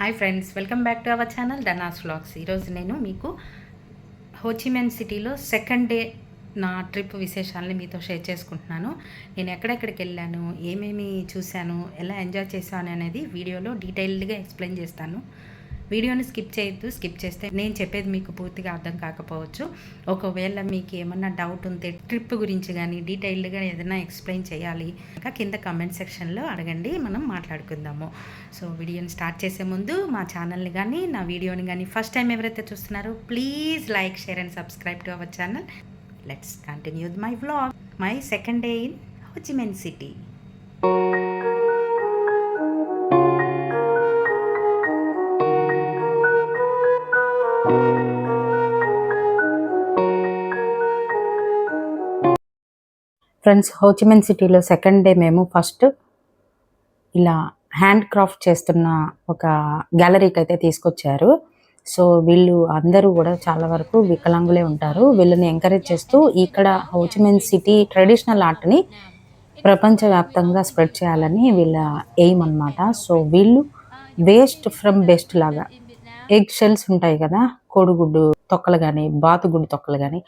Hi friends welcome back to our channel Dhana's vlogs ఈరోజు నేను మీకు హోచిమెన్ సిటీలో సెకండ్ డే నా ట్రిప్ విశేషాలని మీతో షేర్ చేసుకుంటున్నాను. నేను ఎక్కడెక్కడికి వెళ్ళాను ఏమేమి చూశాను ఎలా ఎంజాయ్ చేశాను అనేది వీడియోలో డీటెయిల్డ్గా ఎక్స్ప్లెయిన్ చేస్తాను. వీడియోని స్కిప్ చేయొద్దు స్కిప్ చేస్తే నేను చెప్పేది మీకు పూర్తిగా అర్థం కాకపోవచ్చు. ఒకవేళ మీకు ఏమన్నా డౌట్ ఉంటే ట్రిప్ గురించి కానీ డీటెయిల్డ్గా ఏదైనా ఎక్స్ప్లెయిన్ చేయాలి ఇంకా కింద కమెంట్ సెక్షన్లో అడగండి మనం మాట్లాడుకుందాము. సో వీడియోని స్టార్ట్ చేసే ముందు మా ఛానల్ని కానీ నా వీడియోని కానీ ఫస్ట్ టైం ఎవరైతే చూస్తున్నారో please like share and subscribe to our channel let's continue my vlog my second day in Ho Chi Minh city friends Ho Chi Minh సిటీలో సెకండ్ డే మేము ఫస్ట్ ఇలా హ్యాండ్ క్రాఫ్ట్ చేస్తున్న ఒక గ్యాలరీకి అయితే తీసుకొచ్చారు. So వీళ్ళు అందరూ కూడా చాలా వరకు వికలాంగులే ఉంటారు. వీళ్ళని ఎంకరేజ్ చేస్తూ ఇక్కడ హోచిమెన్ సిటీ ట్రెడిషనల్ ఆర్ట్ని ప్రపంచవ్యాప్తంగా స్ప్రెడ్ చేయాలని వీళ్ళ ఎయిమ్ అన్నమాట. సో వీళ్ళు వేస్ట్ ఫ్రమ్ బెస్ట్ లాగా ఎగ్ షెల్స్ ఉంటాయి కదా కోడిగుడ్డు తొక్కలు కానీ బాతుగుడ్డు తొక్కలు కానీ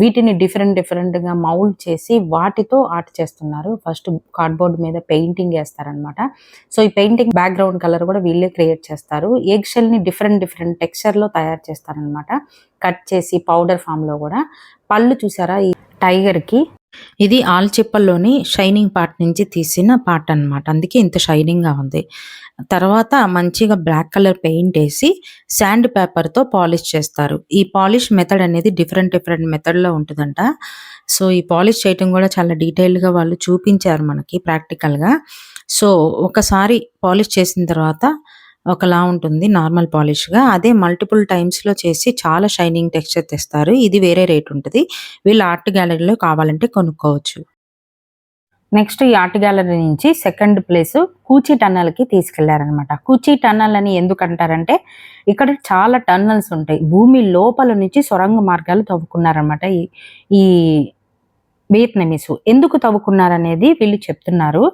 వీటిని డిఫరెంట్ డిఫరెంట్గా మౌల్డ్ చేసి వాటితో ఆర్ట్ చేస్తున్నారు. ఫస్ట్ కార్డ్బోర్డ్ మీద పెయింటింగ్ వేస్తారనమాట సో ఈ పెయింటింగ్ బ్యాక్గ్రౌండ్ కలర్ కూడా వీళ్ళే క్రియేట్ చేస్తారు. ఎగ్ షెల్ని డిఫరెంట్ డిఫరెంట్ టెక్స్చర్లో తయారు చేస్తారనమాట కట్ చేసి పౌడర్ ఫామ్లో కూడా. పళ్ళు చూసారా ఈ టైగర్కి? ఇది ఆల్చిప్పల్లోని షైనింగ్ పార్ట్ నుంచి తీసిన పార్ట్ అన్నమాట. అందుకే ఇంత షైనింగ్గా ఉంది. తర్వాత మంచిగా బ్లాక్ కలర్ పెయింట్ వేసి శాండ్ పేపర్తో పాలిష్ చేస్తారు. ఈ పాలిష్ మెథడ్ అనేది డిఫరెంట్ డిఫరెంట్ మెథడ్లో ఉంటుందంట. సో ఈ పాలిష్ చేయటం కూడా చాలా డీటెయిల్గా వాళ్ళు చూపించారు మనకి ప్రాక్టికల్గా. సో ఒకసారి పాలిష్ చేసిన తర్వాత ఒకలా ఉంటుంది నార్మల్ పాలిష్గా. అదే మల్టిపుల్ టైమ్స్లో చేసి చాలా షైనింగ్ టెక్స్చర్ తెస్తారు. ఇది వేరే రేట్ ఉంటుంది. వీళ్ళు ఆర్ట్ గ్యాలరీలో కావాలంటే కొనుక్కోవచ్చు. నెక్స్ట్ ఈ ఆర్ట్ గ్యాలరీ నుంచి సెకండ్ ప్లేస్ కూచి టన్నల్కి తీసుకెళ్ళారనమాట. కూచి టన్నల్ అని ఎందుకు అంటారంటే ఇక్కడ చాలా టన్నల్స్ ఉంటాయి. భూమి లోపల నుంచి సొరంగ మార్గాలు తవ్వుకున్నారనమాట ఈ ఈ వియత్నమీస్. ఎందుకు తవ్వుకున్నారనేది వీళ్ళు చెప్తున్నారు.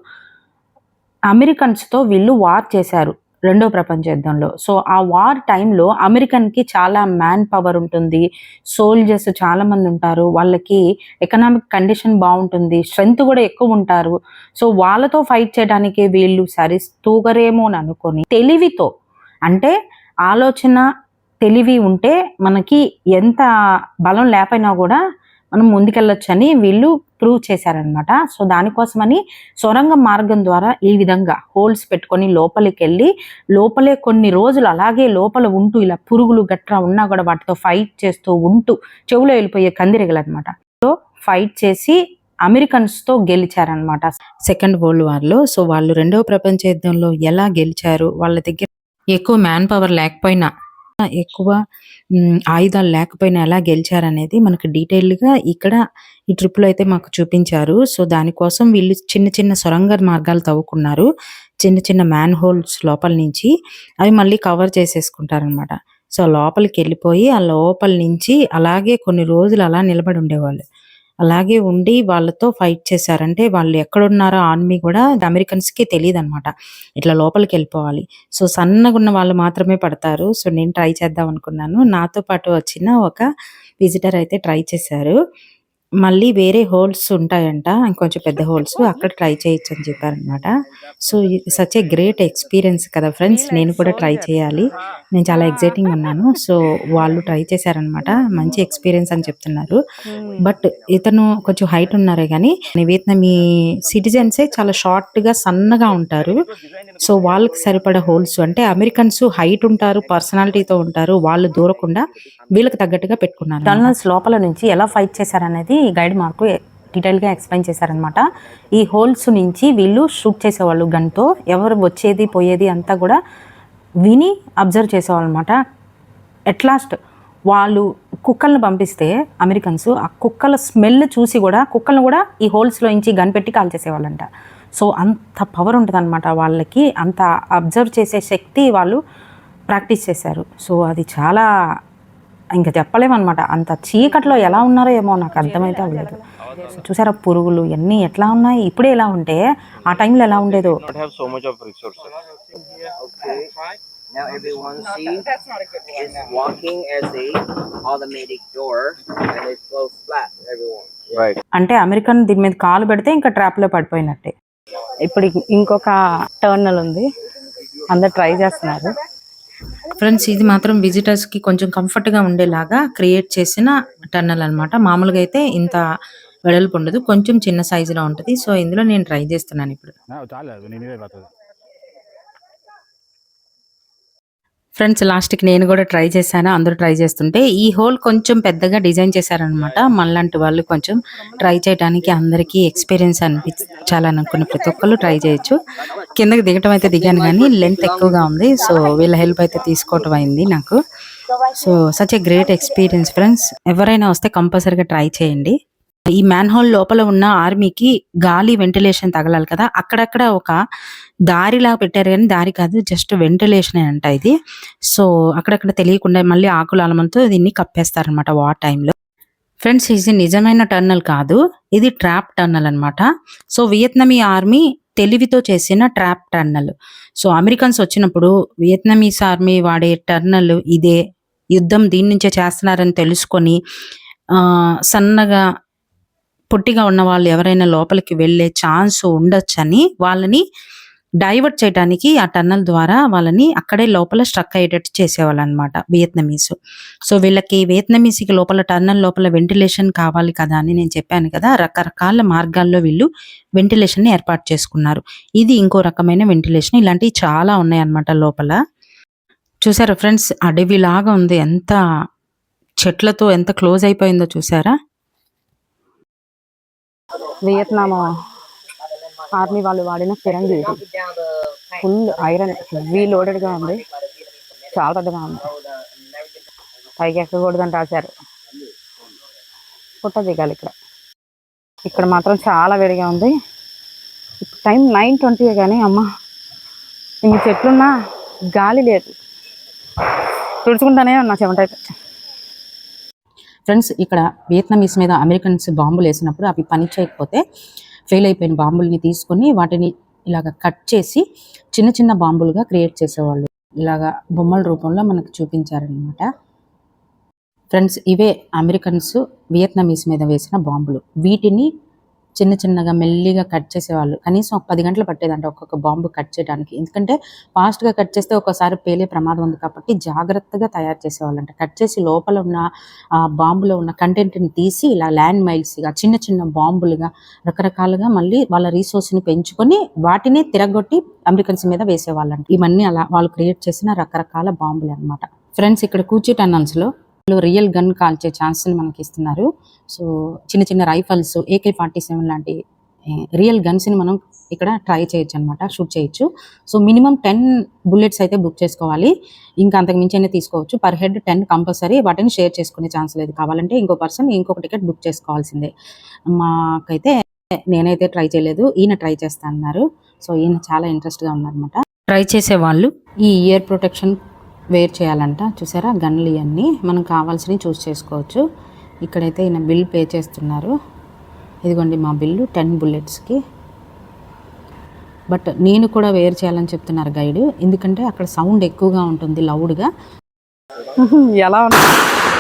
అమెరికన్స్తో వీళ్ళు వార్ చేశారు. రెండో ప్రపంచ యుద్ధంలో. సో ఆ వార్ టైంలో అమెరికన్కి చాలా మ్యాన్ పవర్ ఉంటుంది. సోల్జర్స్ చాలామంది ఉంటారు. వాళ్ళకి ఎకనామిక్ కండిషన్ బాగుంటుంది. స్ట్రెంగ్త్ కూడా ఎక్కువ ఉంటారు. సో వాళ్ళతో ఫైట్ చేయడానికి వీళ్ళు సరి తూగరేమో అని అనుకొని తెలివితో అంటే ఆలోచన తెలివి ఉంటే మనకి ఎంత బలం లేకపోయినా కూడా మనం ముందుకెళ్ళొచ్చని వీళ్ళు ప్రూవ్ చేశారనమాట సో దానికోసమని సొరంగ మార్గం ద్వారా ఈ విధంగా హోల్స్ పెట్టుకొని లోపలికి వెళ్ళి లోపలే కొన్ని రోజులు అలాగే లోపల ఉంటూ ఇలా పురుగులు గట్రా ఉన్నా కూడా వాటితో ఫైట్ చేస్తూ ఉంటూ చెవులో వెళ్ళిపోయే కందిరెగలు అనమాట సో ఫైట్ చేసి అమెరికన్స్తో గెలిచారనమాట సెకండ్ వరల్డ్ వార్లో సో వాళ్ళు రెండవ ప్రపంచ యుద్ధంలో ఎలా గెలిచారు వాళ్ళ దగ్గర ఎక్కువ మ్యాన్ పవర్ లేకపోయినా ఎక్కువ ఆయుధాలు లేకపోయినా ఎలా గెలిచారనేది మనకు డీటెయిల్గా ఇక్కడ ఈ ట్రిప్లో అయితే మాకు చూపించారు. సో దానికోసం వీళ్ళు చిన్న చిన్న సొరంగ మార్గాలు తవ్వుకున్నారు. చిన్న చిన్న మ్యాన్ హోల్స్ లోపల నుంచి అవి మళ్ళీ కవర్ చేసేసుకుంటారనమాట. సో లోపలికి వెళ్ళిపోయి ఆ లోపల నుంచి అలాగే కొన్ని రోజులు అలా నిలబడి ఉండేవాళ్ళు. అలాగే ఉండి వాళ్ళతో ఫైట్ చేశారంటే వాళ్ళు ఎక్కడున్నారో ఆర్మీ కూడా అమెరికన్స్కి తెలియదు అనమాట ఇట్లా లోపలికి వెళ్ళిపోవాలి. సో సన్నగా ఉన్న వాళ్ళు మాత్రమే పడతారు. సో నేను ట్రై చేద్దాం అనుకున్నాను. నాతో పాటు వచ్చిన ఒక విజిటర్ అయితే ట్రై చేశారు. మళ్ళీ వేరే హోల్స్ ఉంటాయంట ఇంకొంచెం పెద్ద హోల్స్ అక్కడ ట్రై చేయొచ్చు అని చెప్పారనమాట so such a great experience కదా ఫ్రెండ్స్ నేను కూడా ట్రై చేయాలి. నేను చాలా ఎగ్జైటింగ్ ఉన్నాను. సో వాళ్ళు ట్రై చేశారనమాట మంచి ఎక్స్పీరియన్స్ అని చెప్తున్నారు. బట్ ఇతను కొంచెం హైట్ ఉన్నారే కానీ వియత్నమీ సిటిజన్సే చాలా షార్ట్గా సన్నగా ఉంటారు. సో వాళ్ళకి సరిపడా హోల్స్ అంటే అమెరికన్స్ హైట్ ఉంటారు పర్సనాలిటీతో ఉంటారు వాళ్ళు దూరకుండా వీళ్ళకి తగ్గట్టుగా పెట్టుకున్నారు టనల్స్ లోపల నుంచి ఎలా ఫైట్ చేశారనేది గైడ్ మార్కు డీటెయిల్గా ఎక్స్ప్లెయిన్ చేశారనమాట ఈ హోల్స్ నుంచి వీళ్ళు షూట్ చేసేవాళ్ళు గన్తో ఎవరు వచ్చేది పోయేది అంతా కూడా విని అబ్జర్వ్ చేసేవాళ్ళు అనమాట ఎట్ లాస్ట్ వాళ్ళు కుక్కలను పంపిస్తే అమెరికన్స్ ఆ కుక్కల స్మెల్ చూసి కూడా కుక్కలను కూడా ఈ హోల్స్లో నుంచి గన్ పెట్టి కాల్ చేసేవాళ్ళంట. సో అంత పవర్ ఉంటుందన్నమాట వాళ్ళకి అంత అబ్జర్వ్ చేసే శక్తి వాళ్ళు ప్రాక్టీస్ చేశారు. సో అది చాలా ఇంకా చెప్పలేమన్నమాట అంత చీకట్లో ఎలా ఉన్నారో ఏమో నాకు అర్థమైతే అవ్వలేదు చూసారా పురుగులు ఇవన్నీ ఎట్లా ఉన్నాయి ఇప్పుడే ఎలా ఉంటే ఆ టైంలో ఎలా ఉండేదో. Now everyone see it's walking as a automatic door and it closed flat. Everyone. Right. అంటే అమెరికన్ దీని మీద కాలు పెడితే ఇంకా ట్రాప్లో పడిపోయినట్టే ఇప్పుడు ఇంకొక టర్నల్ ఉంది అందరు ట్రై చేస్తున్నారు ఫ్రెండ్స్ ఇది మాత్రం విజిటర్స్కి కొంచెం కంఫర్ట్గా ఉండేలాగా క్రియేట్ చేసిన టర్నల్ అన్నమాట. మామూలుగా అయితే ఇంత వెడల్పు ఉండదు కొంచెం చిన్న సైజులో ఉంటుంది. సో ఇందులో నేను ట్రై చేస్తున్నాను ఇప్పుడు చాలా నేనే పోతుంది ఫ్రెండ్స్ లాస్ట్కి నేను కూడా ట్రై చేశాను. అందరూ ట్రై చేస్తుంటే ఈ హోల్ కొంచెం పెద్దగా డిజైన్ చేశారనమాట మళ్ళంటి వాళ్ళు కొంచెం ట్రై చేయడానికి అందరికీ ఎక్స్పీరియన్స్ అనిపించాలనుకున్న ప్రతి ఒక్కళ్ళు ట్రై చేయొచ్చు. కిందకి దిగటం అయితే దిగాను కానీ లెంత్ ఎక్కువగా ఉంది. సో వీళ్ళ హెల్ప్ అయితే తీసుకోవటం అయింది నాకు. So such a great experience friends ఎవరైనా వస్తే కంపల్సరీగా ట్రై చేయండి. ఈ మ్యాన్ హోల్ లోపల ఉన్న ఆర్మీకి గాలి వెంటిలేషన్ తగలాలి కదా. అక్కడక్కడ ఒక దారిలా పెట్టారు కానీ దారి కాదు జస్ట్ వెంటిలేషన్ అంట ఇది. సో అక్కడక్కడ తెలియకుండా మళ్ళీ ఆకుల అలమంతో దీన్ని కప్పేస్తారనమాట వార్ టైంలో. ఫ్రెండ్స్ ఇది నిజమైన టర్నల్ కాదు. ఇది ట్రాప్ టర్నల్ అన్నమాట. సో వియత్నమీ ఆర్మీ తెలివితో చేసిన ట్రాప్ టర్నల్ సో అమెరికన్స్ వచ్చినప్పుడు వియత్నమీస్ ఆర్మీ వాడే టర్నల్ ఇదే. యుద్ధం దీని నుంచే చేస్తున్నారని తెలుసుకొని ఆ, సన్నగా పొట్టిగా ఉన్న వాళ్ళు ఎవరైనా లోపలికి వెళ్ళే ఛాన్స్ ఉండొచ్చని వాళ్ళని డైవర్ట్ చేయడానికి ఆ టన్నల్ ద్వారా వాళ్ళని అక్కడే లోపల స్ట్రక్ అయ్యేటట్టు చేసేవాళ్ళు అనమాట వియత్నమీస్ సో వీళ్ళకి వియత్నమీస్కి లోపల టన్నల్ లోపల వెంటిలేషన్ కావాలి కదా అని నేను చెప్పాను కదా రకరకాల మార్గాల్లో వీళ్ళు వెంటిలేషన్ని ఏర్పాటు చేసుకున్నారు. ఇది ఇంకో రకమైన వెంటిలేషన్ ఇలాంటివి చాలా ఉన్నాయి అన్నమాట లోపల. చూసారా ఫ్రెండ్స్ అడవిలాగా ఉంది. ఎంత చెట్లతో ఎంత క్లోజ్ అయిపోయిందో చూసారా? వియత్నాం ఆర్మీ వాళ్ళు వాడిన ఫిరంగి ఇది. ఫుల్ ఐరన్ హెవీ లోడెడ్గా ఉంది. చాలా పెద్దగా ఉంది. పైకి ఎక్కకూడదని రాశారు పుట్ట దిగాలి ఇక్కడ. ఇక్కడ మాత్రం చాలా వేడిగా ఉంది. టైం నైన్ ట్వంటీ కానీ అమ్మ. ఇన్ని చెట్లున్నా గాలి లేదు. తుడుచుకుంటానే ఉన్నా చెమటైతే ఫ్రెండ్స్ ఇక్కడ వియత్నమీస్ మీద అమెరికన్స్ బాంబులు వేసినప్పుడు అవి పని చేయకపోతే ఫెయిల్ అయిపోయిన బాంబుల్ని తీసుకొని వాటిని ఇలాగ కట్ చేసి చిన్న చిన్న బాంబులుగా క్రియేట్ చేసేవాళ్ళు. ఇలాగా బొమ్మల రూపంలో మనకు చూపించారనమాట ఫ్రెండ్స్ ఇవే అమెరికన్స్ వియత్నమీస్ మీద వేసిన బాంబులు. వీటిని చిన్న చిన్నగా మెల్లిగా కట్ చేసేవాళ్ళు. కనీసం ఒక పది గంటలు పట్టేదంట ఒక్కొక్క బాంబు కట్ చేయడానికి. ఎందుకంటే ఫాస్ట్గా కట్ చేస్తే ఒకసారి పేలే ప్రమాదం ఉంది కాబట్టి జాగ్రత్తగా తయారు చేసేవాళ్ళంట. కట్ చేసి లోపల ఉన్న ఆ బాంబులో ఉన్న కంటెంట్ని తీసి ఇలా ల్యాండ్ మైల్స్గా చిన్న చిన్న బాంబులుగా రకరకాలుగా మళ్ళీ వాళ్ళ రీసోర్స్ని పెంచుకొని వాటిని తిరగొట్టి అమెరికన్స్ మీద వేసేవాళ్ళంట. ఇవన్నీ అలా వాళ్ళు క్రియేట్ చేసిన రకరకాల బాంబులు అన్నమాట. ఫ్రెండ్స్ ఇక్కడ కూచి టన్నల్స్లో రియల్ గన్ కాల్చే ఛాన్స్ని మనకి ఇస్తున్నారు సో చిన్న చిన్న రైఫల్స్ ఏకే ఫార్టీ సెవెన్ లాంటి రియల్ గన్స్ని మనం ఇక్కడ ట్రై చేయొచ్చు అనమాట షూట్ చేయొచ్చు. సో మినిమం టెన్ బుల్లెట్స్ అయితే బుక్ చేసుకోవాలి. ఇంకా అంతకు మించి అయినా తీసుకోవచ్చు. Per head ten compulsory. వాటిని షేర్ చేసుకునే ఛాన్స్ లేదు. కావాలంటే ఇంకో పర్సన్ ఇంకొక టికెట్ బుక్ చేసుకోవాల్సిందే. మాకైతే నేనైతే ట్రై చేయలేదు. ఈయన ట్రై చేస్తా అన్నారు సో ఈయన చాలా ఇంట్రెస్ట్గా ఉన్నారనమాట. ట్రై చేసే వాళ్ళు ఈ ఇయర్ ప్రొటెక్షన్ వేర్ చేయాలంట. చూసారా? గన్లు ఇవన్నీ మనం కావాల్సినవి చూస్ చేసుకోవచ్చు. ఇక్కడైతే ఈయన బిల్ పే చేస్తున్నారు. ఇదిగోండి మా బిల్లు టెన్ బుల్లెట్స్కి బట్ నేను కూడా వేర్ చేయాలని చెప్తున్నారు గైడ్. ఎందుకంటే అక్కడ సౌండ్ ఎక్కువగా ఉంటుంది లౌడ్గా ఎలా ఉన్నా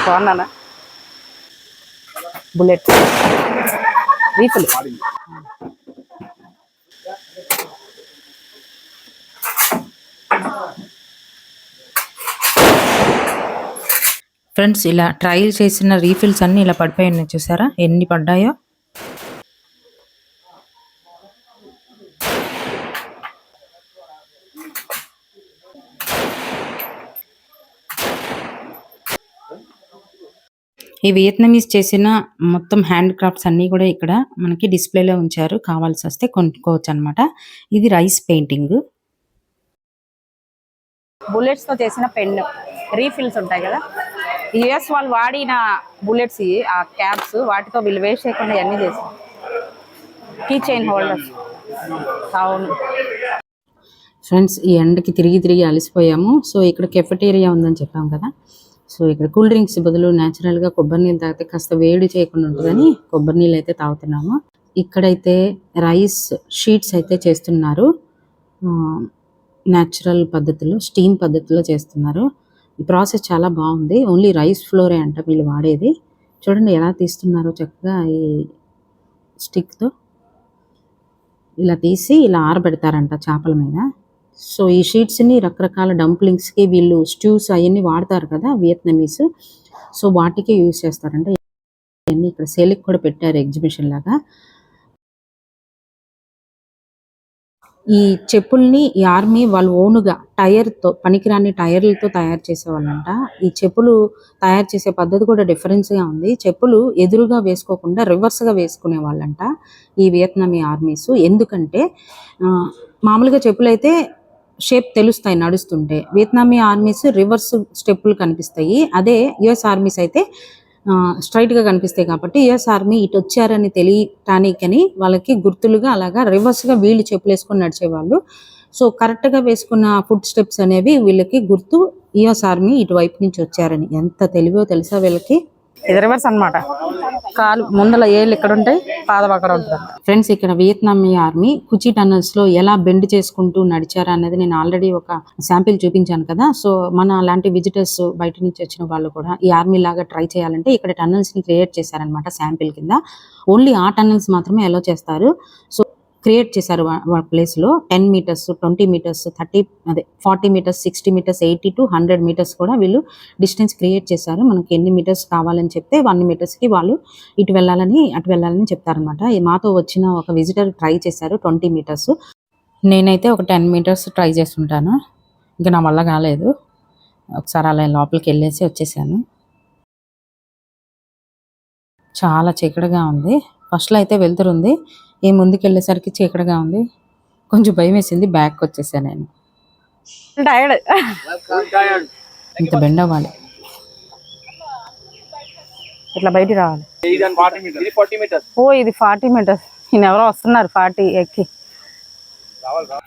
బాగున్నానా? బుల్లెట్స్. రీఫిల్. ఫ్రెండ్స్ ఇలా ట్రయల్ చేసిన రీఫిల్స్ అన్ని ఇలా పడిపోయి ఉన్నాయి చూసారా? ఎన్ని పడ్డాయో? ఈ వియత్నమీస్ చేసిన మొత్తం హ్యాండ్ క్రాఫ్ట్స్ అన్నీ కూడా ఇక్కడ మనకి డిస్ప్లేలో ఉంచారు. కావాల్సి వస్తే కొనుక్కోవచ్చు అనమాట ఇది రైస్ పెయింటింగ్ బుల్లెట్స్తో చేసిన పెన్ రీఫిల్స్ ఉంటాయి కదా? యుఎస్ వాళ్ళు వాడిన బుల్లెట్స్ ఆ క్యాప్స్ వాటితో వీళ్ళు వేస్ట్ చేయకుండా ఇవన్నీ చేసి కీ చైన్ హోల్డర్స్. అవును. ఫ్రెండ్స్ ఈ ఎండకి తిరిగి తిరిగి అలసిపోయాము. సో ఇక్కడ కెఫెటేరియా ఉందని చెప్పాం కదా. సో ఇక్కడ కూల్ డ్రింక్స్ బదులు న్యాచురల్గా కొబ్బరి నీళ్ళు తాగితే కాస్త వేడి చేయకుండా ఉంటుందని కొబ్బరి నీళ్ళు అయితే తాగుతున్నాము. ఇక్కడైతే రైస్ షీట్స్ అయితే చేస్తున్నారు. న్యాచురల్ పద్ధతిలో స్టీమ్ పద్ధతిలో చేస్తున్నారు. ఈ ప్రాసెస్ చాలా బాగుంది. ఓన్లీ రైస్ ఫ్లోరే అంట వీళ్ళు వాడేది. చూడండి ఎలా తీస్తున్నారో చక్కగా ఈ స్టిక్తో. ఇలా తీసి ఇలా ఆరబెడతారంట చేపల మీద. సో ఈ షీట్స్ని రకరకాల డంప్లింగ్స్కి వీళ్ళు స్ట్యూస్ అవన్నీ వాడతారు కదా వియత్నమీస్. సో వాటికి యూజ్ చేస్తారంట. ఇక్కడ సేల్కి కూడా పెట్టారు ఎగ్జిబిషన్ లాగా. ఈ చెప్పుల్ని ఈ ఆర్మీ వాళ్ళు ఓనుగా టైర్తో పనికిరాని టైర్లతో తయారు చేసేవాళ్ళంట. ఈ చెప్పులు తయారు చేసే పద్ధతి కూడా డిఫరెన్స్గా ఉంది. చెప్పులు ఎదురుగా వేసుకోకుండా రివర్స్గా వేసుకునే వాళ్ళంట ఈ వియత్నామీ ఆర్మీస్. ఎందుకంటే ఆ, మామూలుగా చెప్పులు అయితే షేప్ తెలుస్తాయి నడుస్తుంటే. వియత్నామీ ఆర్మీస్ రివర్స్ స్టెప్పులు కనిపిస్తాయి. అదే యుఎస్ ఆర్మీస్ అయితే ఆ, గా కనిపిస్తాయి కాబట్టి యుఎస్ ఆర్మీ ఇటు వచ్చారని తెలియటానికని వాళ్ళకి గుర్తులుగా అలాగా రివర్స్గా గా వీళ్ళు చెప్పులు వేసుకొని నడిచేవాళ్ళు. సో కరెక్ట్గా వేసుకున్న ఫుడ్ స్టెప్స్ అనేవి వీళ్ళకి గుర్తు యుఎస్ ఆర్మీ ఇటువైపు నుంచి వచ్చారని. ఎంత తెలివో తెలుసా వీళ్ళకి? ఇది రివర్స్ అన్నమాట. కాలు ముందల ఏళ్ళు ఇక్కడ ఉంటాయి? పాదం అక్కడ ఉంటుంది ఫ్రెండ్స్ ఇక్కడ వియత్నామీ ఆర్మీ కుచి టనల్స్లో ఎలా బెండ్ చేసుకుంటూ నడిచారా అనేది నేను ఆల్రెడీ ఒక శాంపిల్ చూపించాను కదా. సో మన లాంటి విజిటర్స్ బయట నుంచి వచ్చిన వాళ్ళు కూడా ఈ ఆర్మీ లాగా ట్రై చేయాలంటే ఇక్కడ టనల్స్ని క్రియేట్ చేశారనమాట శాంపిల్ కింద. ఓన్లీ ఆ టనల్స్ మాత్రమే అలో చేస్తారు. సో క్రియేట్ చేశారు వాళ్ళ ten metres twenty metres thirty అదే forty metres sixty metres eighty to hundred metres కూడా వీళ్ళు డిస్టెన్స్ క్రియేట్ చేశారు. మనకి ఎన్ని మీటర్స్ కావాలని చెప్తే వన్ మీటర్స్కి వాళ్ళు ఇటు వెళ్ళాలని అటు వెళ్ళాలని చెప్తారనమాట మాతో వచ్చిన ఒక విజిటర్ ట్రై చేశారు ట్వంటీ మీటర్స్. నేనైతే ఒక టెన్ మీటర్స్ ట్రై చేస్తుంటాను. ఇంకా నా వల్ల కాలేదు. ఒకసారి అలా లోపలికి వెళ్ళేసి వచ్చేసాను. చాలా చీకటిగా ఉంది. ఫస్ట్లో అయితే వెళ్తురుంది ఈ ముందుకు వెళ్ళేసరికి చీకటిగా ఉంది. కొంచెం భయం వేసింది బ్యాక్ వచ్చేసాను నేను. టైర్డ్ ఇంత బెండ్ అవ్వాలి. ఇట్లా బయటికి రావాలి. ఇది ఫార్టీ మీటర్స్ ఓ ఇది ఫార్టీ మీటర్స్ ఈయన ఎవరో వస్తున్నారు ఫార్టీ ఎక్కి.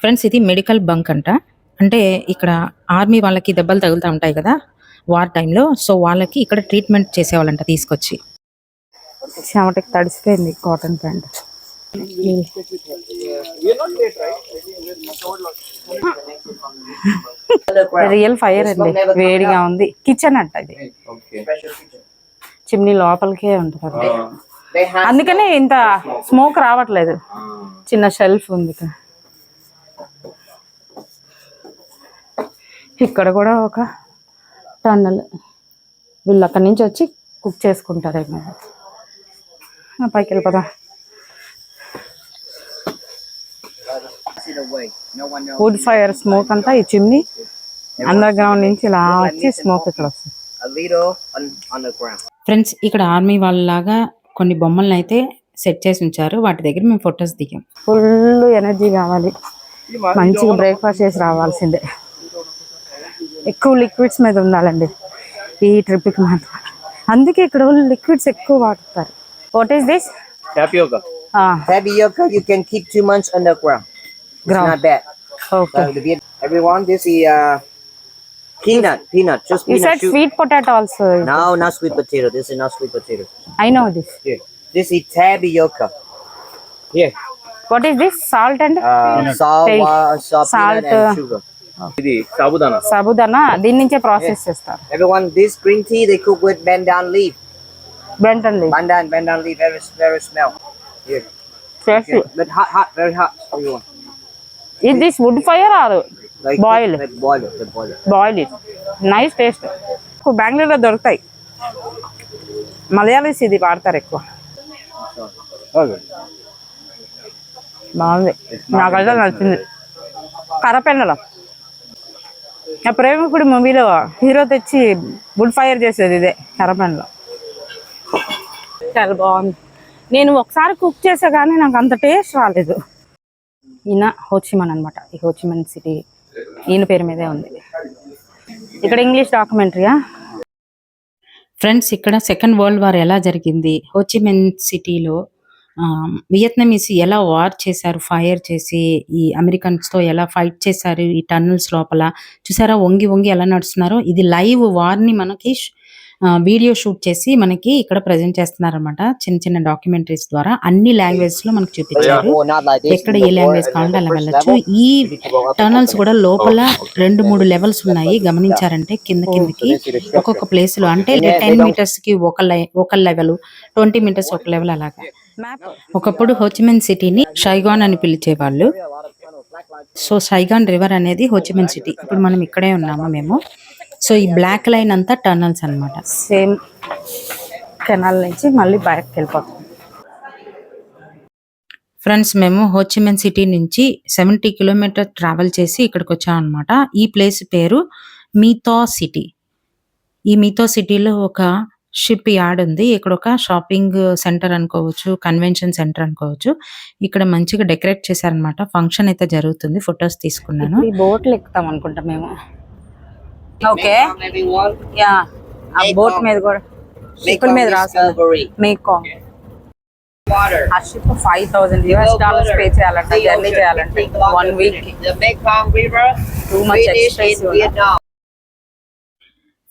ఫ్రెండ్స్ ఇది మెడికల్ బంక్ అంట. అంటే ఇక్కడ ఆర్మీ వాళ్ళకి దెబ్బలు తగులుతూ ఉంటాయి కదా వార్ టైంలో సో వాళ్ళకి ఇక్కడ ట్రీట్మెంట్ చేసేవాళ్ళంట తీసుకొచ్చి. చెమటకి తడిసిపోయింది కాటన్ ప్యాంట్ రియల్ ఫైర్ అండి. వేడిగా ఉంది. కిచెన్ అంట ఇది. చిమ్నీ లోపలికే ఉంటుంది have అందుకనే ఇంత స్మోక్ రావట్లేదు. చిన్న షెల్ఫ్ ఉంది ఇక్కడ. కూడా ఒక టన్నల్ వీళ్ళు అక్కడి నుంచి వచ్చి కుక్ చేసుకుంటారేమో. పైకి వెళ్ళిపోదాం it away. No one knows. Wood fire smoke అంతా ఈ చిమ్నీ అండర్ గ్రౌండ్ నుంచి ఇలా వచ్చి స్మోక్ ఇక్కడ వస్తుంది. ఫ్రెండ్స్ ఇక్కడ ఆర్మీ వాళ్ళలాగా కొన్ని బొమ్మలను అయితే సెట్ చేసి ఉంచారు. వాటి దగ్గర మేము ఫొటోస్ దిగాం. ఫుల్ ఎనర్జీ కావాలి. మంచిగా బ్రేక్ఫాస్ట్ చేసి రావాల్సిందే. ఎక్కువ లిక్విడ్స్ మీద ఉండాలండి. ఈ ట్రిప్కి మాత్రం. అందుకే ఇక్కడ లిక్విడ్స్ ఎక్కువ వాడతారు. What is this Tapioca. Tapioca, you can keep two months underground. It's Ground. not bad. Okay Uh, the Viet- everyone, this is uh, peanut. Peanut. Just you peanut. Set Shoot. Sweet potato also No, not sweet potato. This is not sweet potato. I know this Here. This is tapioca. Here. What is this salt and Uh, salt, Hey, wa- salt, salt, peanut, and uh, sugar. ఇది sabudana. Sabudana దీని నుంచే process చేస్తారు Everyone, this green tea they cook with bandan leaf. Brent అండి Bandan, bandan leaf, very, very smell. Here. Fresh Okay. But hot, hot, very hot. Everyone. Is this wood fire are it. Boil it nice taste బెంగళూరులో దొరుకుతాయి. మలయాళీస్ ఇది వాడతారు ఎక్కువ. బాగుంది. నాకైతే నచ్చింది. కరపెండలం ఆ ప్రేమికుడి మూవీలో హీరో తెచ్చి వుడ్ ఫైర్ చేసేది ఇదే కరపెండలం చాలా బాగుంది. నేను ఒకసారి కుక్ చేసా కానీ నాకు అంత టేస్ట్ రాలేదు. ఈయన హోచిమన్ అనమాట ఈ హోచిమన్ సిటీ ఈయన పేరు మీదే ఉంది. ఇక్కడ ఇంగ్లీష్ డాక్యుమెంటరీయా ఫ్రెండ్స్ ఇక్కడ సెకండ్ వరల్డ్ వార్ ఎలా జరిగింది? హోచిమెన్ సిటీలో వియత్నమీస్ ఎలా వార్ చేశారు ఫైర్ చేసి ఈ అమెరికన్స్తో ఎలా ఫైట్ చేశారు ఈ టన్నల్స్ లోపల? చూసారా వంగి వంగి ఎలా నడుస్తున్నారో? ఇది లైవ్ వార్ని మనకి వీడియో షూట్ చేసి మనకి ఇక్కడ ప్రజెంట్ చేస్తున్నారన్నమాట. చిన్న చిన్న డాక్యుమెంటరీస్ ద్వారా అన్ని లాంగ్వేజెస్లో మనకి చూపించారు. ఎక్కడ ఏ లాంగ్వేజ్ కావాలంటే అలా వెళ్ళచ్చు. వెళ్ళొచ్చు ఈ టర్నల్స్ టనల్స్ కూడా లోపల రెండు మూడు లెవెల్స్ ఉన్నాయి. గమనించారంటే కింద కిందకి ఒక్కొక్క ప్లేస్లో అంటే టెన్ మీటర్స్కి ఒక లై- ఒక లెవెల్ ట్వంటీ మీటర్స్ ఒక లెవెల్ అలాగా. ఒకప్పుడు హోచిమెన్ సిటీని షైగాన్ అని పిలిచేవాళ్ళు. సో సైగాన్ రివర్ అనేది హోచిమెన్ సిటీ ఇప్పుడు మనం ఇక్కడే ఉన్నాము మేము. సో ఈ బ్లాక్ లైన్ అంతా టర్నల్స్ అన్నమాట. సేమ్ కెనాల్ నుంచి మళ్ళీ బయటకు వెళ్ళిపోతాం. ఫ్రెండ్స్ మేము హోచిమిన్ సిటీ నుంచి సెవెంటీ కిలోమీటర్ ట్రావెల్ చేసి ఇక్కడికి వచ్చాం అనమాట ఈ ప్లేస్ పేరు మీతో సిటీ. ఈ మీతో సిటీలో ఒక షిప్ యార్డ్ ఉంది. ఇక్కడ ఒక షాపింగ్ సెంటర్ అనుకోవచ్చు కన్వెన్షన్ సెంటర్ అనుకోవచ్చు. ఇక్కడ మంచిగా డెకరేట్ చేశారనమాట ఫంక్షన్ అయితే జరుగుతుంది. ఫొటోస్ తీసుకున్నాను. బోట్లు ఎక్కుతాం అనుకుంటా మేము. ఓకే. యా ఆ బోట్ మీద కూడా. షిప్ మీద రాస్తుంది. Mekong Water. ఆ ship five thousand US dollars pay చేయాలంట. జర్నీ చేయాలంటే. 15 kilometers one week The Mekong River, Too much British in expensive, no? Vietnam.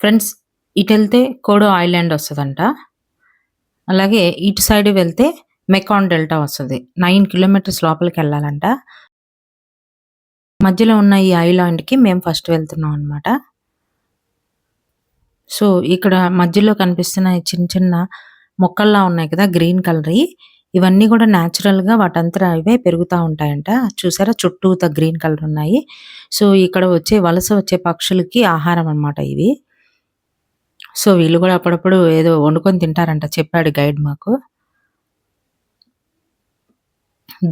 Friends ఇటు వెళ్తే కోడో ఐలాండ్ వస్తుందంట. అలాగే ఇటు సైడ్ వెళ్తే మెకాన్ డెల్టా వస్తుంది. నైన్ కిలోమీటర్స్ లోపలికి వెళ్ళాలంట. మధ్యలో ఉన్న ఈ ఐలాండ్కి మేము ఫస్ట్ వెళ్తున్నాం అనమాట సో ఇక్కడ మధ్యలో కనిపిస్తున్న చిన్న చిన్న మొక్కల్లా ఉన్నాయి కదా గ్రీన్ కలర్. ఇవన్నీ కూడా natural గా వాటంతట అవే పెరుగుతూ ఉంటాయంట. చూసారా? చుట్టూత గ్రీన్ కలర్ ఉన్నాయి. సో ఇక్కడ వచ్చే వలస వచ్చే పక్షులకి ఆహారం అన్నమాట ఇవి. సో వీళ్ళు కూడా అప్పుడప్పుడు ఏదో వండుకొని తింటారంట చెప్పాడు గైడ్ మాకు.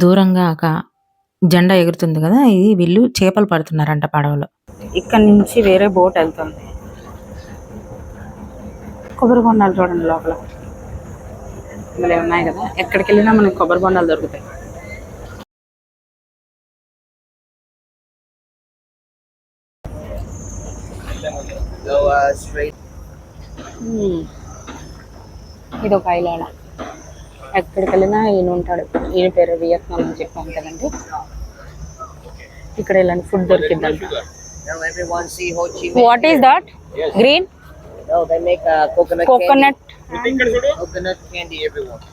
దూరంగా ఒక జెండా ఎగురుతుంది కదా ఇది వీళ్ళు చేపలు పడుతున్నారంట పడవలో. ఇక్కడ నుంచి వేరే బోట్ వెళ్తుంది. కొబ్బరి బొండాలు చూడండి లోపల. మళ్ళీ ఉన్నాయి కదా? ఎక్కడికి వెళ్ళినా మనకి కొబ్బరి బొండాలు దొరుకుతాయి. ఇది ఒక ఐలాండ్. ఎక్కడికి వెళ్ళినా ఈయన ఉంటాడు. ఈయన పేరు వియత్నాం అని చెప్పాను కదండి. ఇక్కడ ఇలాంటి food Minh. What is that green No, they make uh, coconut coconut candy. Coconut candy, everyone.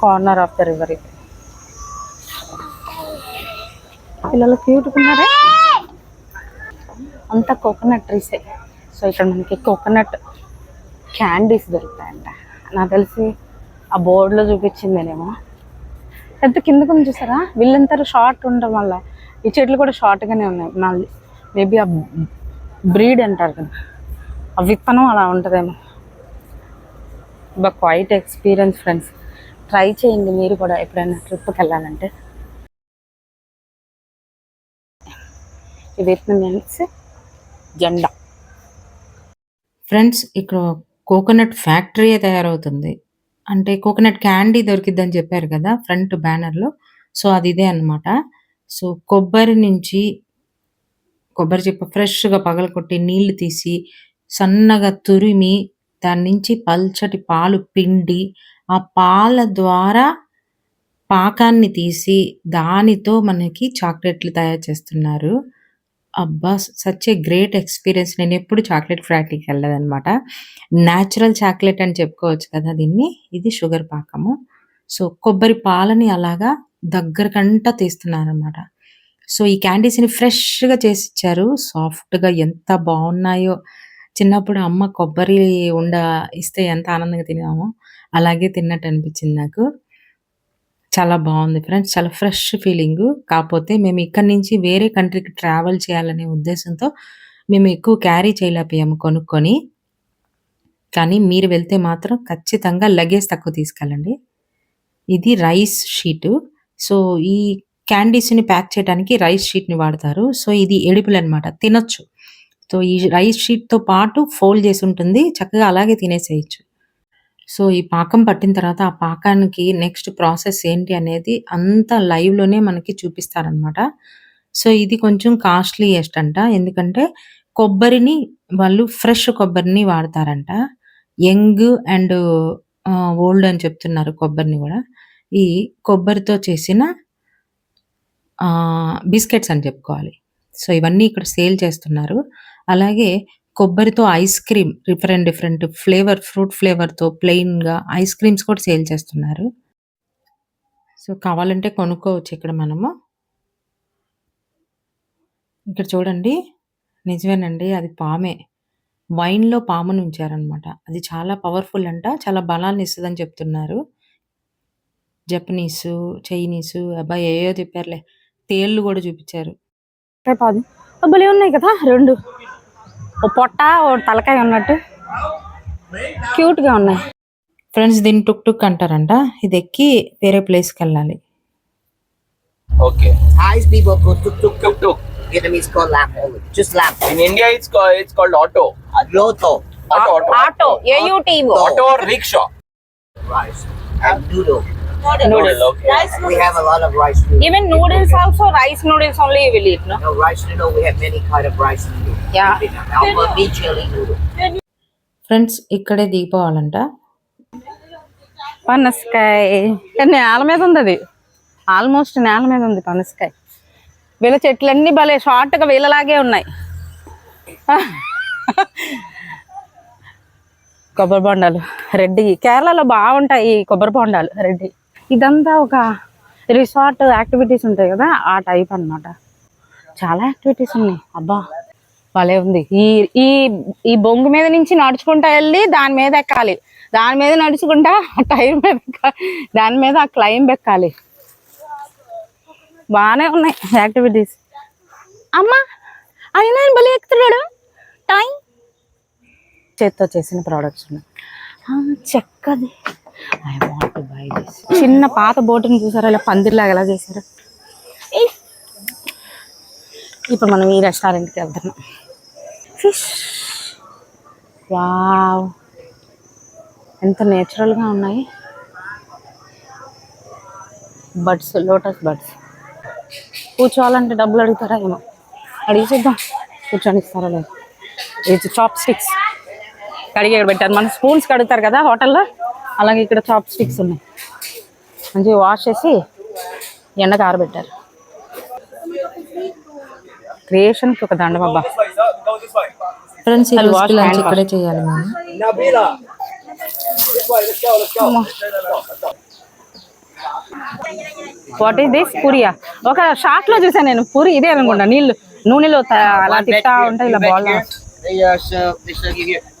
Corner of the river పిల్లలు క్యూట్ ఉన్నారే? అంతా కోకోనట్ ట్రీసే సో ఇక్కడ మనకి కోకోనట్ క్యాండీస్ దొరుకుతాయంట. నాకు తెలిసి ఆ బోర్డులో చూపించిందేనేమో. ఎంత కిందకు చూసారా? వీళ్ళంతా షార్ట్ ఉండడం వల్ల. ఈ చెట్లు కూడా షార్ట్గానే ఉన్నాయి. మళ్ళీ మేబీ ఆ బ్రీడ్ అంటారు కదా. ఆ విత్తనం అలా ఉంటుందేమో. బా క్వైట్ ఎక్స్పీరియన్స్ ఫ్రెండ్స్ ట్రై చేయండి మీరు కూడా ఎప్పుడైనా ట్రిప్కి వెళ్ళాలంటే ఈ జెండా. ఫ్రెండ్స్ ఇక్కడ కోకోనట్ ఫ్యాక్టరీ తయారవుతుంది. అంటే కోకోనట్ క్యాండీ దొరికిద్దని చెప్పారు కదా ఫ్రంట్ బ్యానర్లో సో అది ఇదే అన్నమాట. సో కొబ్బరి నుంచి కొబ్బరి చెప్ప ఫ్రెష్గా పగలకొట్టి నీళ్ళు తీసి సన్నగా తురిమి దాని నుంచి పల్చటి పాలు పిండి ఆ పాల ద్వారా పాకాన్ని తీసి దానితో మనకి చాక్లెట్లు తయారు చేస్తున్నారు. అబ్బా! Such a great experience. నేను ఎప్పుడు చాక్లెట్ ఫ్యాక్టరీకి వెళ్ళదనమాట న్యాచురల్ చాక్లెట్ అని చెప్పుకోవచ్చు కదా దీన్ని. ఇది షుగర్ పాకము. సో కొబ్బరి పాలని అలాగా దగ్గరకంట తీస్తున్నారు అనమాట సో ఈ క్యాండీస్ని ఫ్రెష్గా చేసి ఇచ్చారు. సాఫ్ట్గా ఎంత బాగున్నాయో. చిన్నప్పుడు అమ్మ కొబ్బరి ఉండ ఇస్తే ఎంత ఆనందంగా తినేవామో అలాగే తిన్నట్టు అనిపించింది నాకు. చాలా బాగుంది ఫ్రెండ్స్. చాలా ఫ్రెష్ ఫీలింగ్. కాకపోతే మేము ఇక్కడి నుంచి వేరే కంట్రీకి ట్రావెల్ చేయాలనే ఉద్దేశంతో మేము ఎక్కువ క్యారీ చేయలేకపోయాము కొనుక్కొని. కానీ మీరు వెళ్తే మాత్రం ఖచ్చితంగా లగేజ్ తక్కువ తీసుకెళ్ళండి. ఇది రైస్ షీటు. సో ఈ క్యాండీస్ని ప్యాక్ చేయడానికి రైస్ షీట్ని వాడతారు. సో ఇది ఎడిపులు అనమాట తినొచ్చు. సో ఈ రైస్ షీట్తో పాటు ఫోల్డ్ చేసి ఉంటుంది. చక్కగా అలాగే తినేసేయచ్చు. సో ఈ పాకం పట్టిన తర్వాత ఆ పాకానికి నెక్స్ట్ ప్రాసెస్ ఏంటి అనేది అంత లైవ్లోనే మనకి చూపిస్తారనమాట సో ఇది కొంచెం కాస్ట్లీయెస్ట్ అంట. ఎందుకంటే కొబ్బరిని వాళ్ళు ఫ్రెష్ కొబ్బరిని వాడతారంట. యంగ్ అండ్ ఓల్డ్ అని చెప్తున్నారు కొబ్బరిని కూడా. ఈ కొబ్బరితో చేసిన బిస్కెట్స్ అని చెప్పుకోవాలి. సో ఇవన్నీ ఇక్కడ సేల్ చేస్తున్నారు అలాగే కొబ్బరితో ice cream different different flavour fruit ఫ్లేవర్‌తో ప్లెయిన్‌గా ఐస్ క్రీమ్స్ కూడా సేల్ చేస్తున్నారు. సో, కావాలంటే కొనుక్కోవచ్చు ఇక్కడ మనము. ఇక్కడ చూడండి. నిజమేనండి. అది పామే. వైన్‌లో పాముని ఉంచారనమాట. అది చాలా పవర్‌ఫుల్ అంట. చాలా బలాన్ని ఇస్తదని చెప్తున్నారు. జపనీసు, చైనీసు అబ్బా! ఏయేయో చెప్పారులే. తేళ్ళు గూడా చూపిచ్చారు. తలకాయ పాదం అబ్బులే ఉన్నాయి కదా రెండు. ఓ పొట్ట ఓ తలకాయ ఉన్నట్టు. క్యూట్గా ఉన్నాయి. ఫ్రెండ్స్ దీన్ని టుక్ టుక్ అంటారంట. ఇది ఎక్కి వేరే ప్లేస్కి వెళ్ళాలి. Auto A you tea auto rickshaw rice and డూడో noodle. Noodle. Okay. We have a lot of rice noodle. Even noodles also rice noodles only you will eat no No rice noodle. We have many kind of rice noodle. Yeah. Alpha beef chili noodle. Friends ఇక్కడే దిగిపోవాలంట. పనసకాయ నేల మీద ఉంది అది almost నేల మీద ఉంది పనసకాయ వీళ్ళ చెట్లన్నీ భలే షార్ట్గా వీళ్ళలాగే ఉన్నాయి కొబ్బరి బొండాలు రెడ్డి కేరళలో బాగుంటాయి ఈ కొబ్బరి బొండాలు రెడ్డి ఇదంతా ఒక రిసార్ట్ యాక్టివిటీస్ ఉంటాయి కదా ఆ టైప్ అన్నమాట. చాలా యాక్టివిటీస్ ఉన్నాయి. అబ్బా భలే ఉంది. ఈ ఈ ఈ బొంగు మీద నుంచి నడుచుకుంటా వెళ్ళి దాని మీద ఎక్కాలి. దాని మీద నడుచుకుంటా ఆ టైర్ మీద ఎక్కాలి దాని మీద ఆ క్లైంబ్ ఎక్కాలి. బాగానే ఉన్నాయి యాక్టివిటీస్. అమ్మా అయినా ఆయన భలే ఎక్కుతున్నాడు. టైం. చేత్తో చేసిన ప్రోడక్ట్స్ ఉన్నాయి. చెక్కది. I want to buy this చిన్న పాత బోటుని చూసారా? ఇలా పందిరిలాగా ఎలా చేశారు. ఇప్పుడు మనం ఈ రెస్టారెంట్కి వెళ్తున్నాం ఫిష్ వావ్ ఎంత నేచురల్గా ఉన్నాయి. బడ్స్ లోటస్ బడ్స్ కూర్చోవాలంటే డబ్బులు అడుగుతారా ఏమో? అడిగి చూద్దాం. కూర్చొని ఇస్తారా లేదు? ఇది చాప్ స్టిక్స్ కడిగి పెట్టారు? మన స్పూన్స్ కడుగుతారు కదా హోటల్లో? అలాగే ఇక్కడ చాప్ స్టిక్స్ ఉన్నాయి. మంచిగా వాష్ చేసి ఎండకు ఆరబెట్టారు. క్రియేషన్కి ఒక దండం అబ్బా ఫ్రెండ్స్ ఇక్కడే చేయాలి. వాట్ ఈస్ దిస్ పూరియా? ఒక షార్ట్లో చూసాను నేను. పూరి ఇదే అనుకుంటా. నీళ్ళు నూనెలో అలా తిట్టా ఉంటాయి ఇలా ball.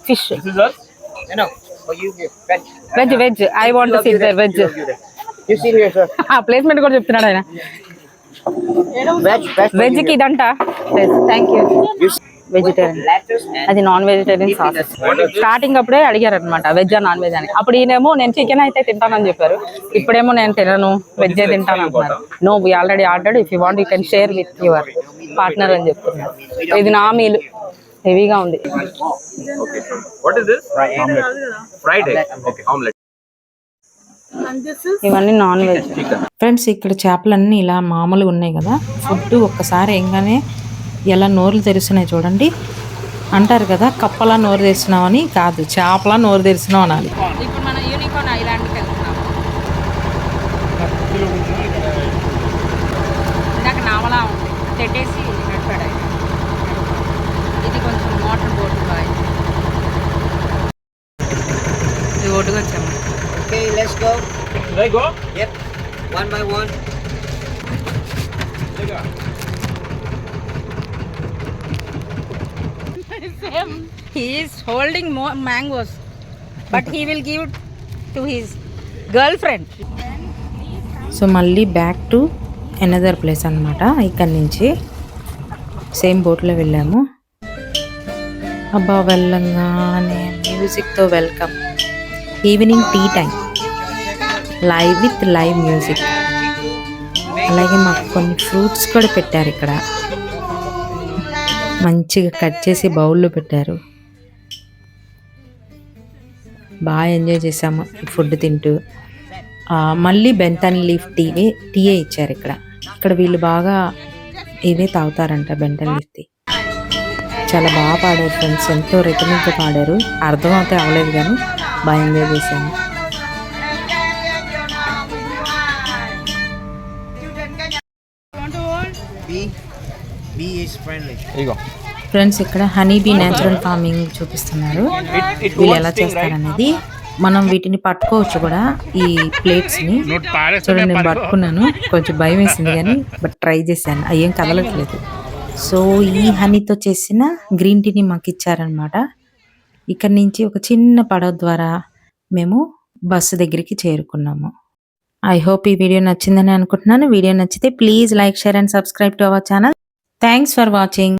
Fish veg veg I want sit there veg. ఆ ప్లేస్మెంట్ కూడా చెప్తున్నాడు ఆయన. వెజ్కి. ఇదంట థ్యాంక్ యూ వెజిటేరియన్ అది నాన్ వెజిటేరియన్ సాస్ స్టార్టింగ్ అప్పుడే అడిగారు అనమాట వెజ్ నాన్ వెజ్ అని. అప్పుడు ఈయనేమో నేను చికెన్ అయితే తింటానని చెప్పారు. ఇప్పుడేమో నేను తినను వెజ్ తింటాను అంటున్నారు. No we already ordered if you want you can share with your partner అని చెప్తున్నారు. ఇది నా మీల్ హెవీగా ఉంది. ఇవన్నీ నాన్ వెజ్. ఫ్రెండ్స్ ఇక్కడ చేపలన్నీ ఇలా మామూలుగా ఉన్నాయి కదా. ఫుడ్ ఒక్కసారి ఏంగానే ఎలా నోర్లు తెరుస్తున్నాయి చూడండి. అంటారు కదా కప్పలా నోరు తెరిచినామని కాదు చేపలా నోరు తెరిచినాం అనాలి. ఇప్పుడు మన యూనికార్న్ ఐలాండ్కి వెళ్తున్నాం. ఇందాక నావలా ఉంది. తెట్టేసి నడిపాడు ఆయన. ఇది కొంచెం మోటార్ బోట్ బాయ్ పట్టుకొని వచ్చాము holding mangoes but he will give to his girl friend so మళ్ళీ బ్యాక్ టు ఎనదర్ ప్లేస్ అనమాట ఇక్కడి నుంచి సేమ్ బోట్లో వెళ్ళాము. అబ్బా వెళ్ళంగానే మ్యూజిక్తో welcome evening tea time live with live music అలాగే మాకు కొన్ని ఫ్రూట్స్ కూడా పెట్టారు ఇక్కడ. మంచిగా కట్ చేసి బౌల్లో పెట్టారు. బాగా ఎంజాయ్ చేసాము ఫుడ్ తింటూ. మళ్ళీ బెంటన్ లీఫ్ టీవే టీయే ఇచ్చారు ఇక్కడ. ఇక్కడ వీళ్ళు బాగా ఇవే తాగుతారంట బెంటన్ లీఫ్ టీ చాలా బాగా పాడారు ఫ్రెండ్స్ ఎంతో రిటర్నింగ్తో పాడారు. అర్థం అయితే అవ్వలేదు కానీ బాగా ఎంజాయ్ చేశాను B. B is friendly. Here you go. Friends ఇక్కడ హనీ బీ న్యాచురల్ ఫార్మింగ్ చూపిస్తున్నారు. వీళ్ళు ఎలా చేస్తారనేది మనం వీటిని పట్టుకోవచ్చు కూడా ఈ ప్లేట్స్ని. చూడండి నేను పట్టుకున్నాను. కొంచెం భయం వేసింది కానీ బట్ ట్రై చేశాను. అయ్యేం కదలట్లేదు. సో ఈ హనీతో చేసిన గ్రీన్ టీని మాకు ఇచ్చారనమాట ఇక్కడ నుంచి ఒక చిన్న పడవ ద్వారా మేము బస్సు దగ్గరికి చేరుకున్నాము. ఐ హోప్ ఈ వీడియో నచ్చిందని అనుకుంటున్నాను. వీడియో నచ్చితే please like share and subscribe to our channel thanks for watching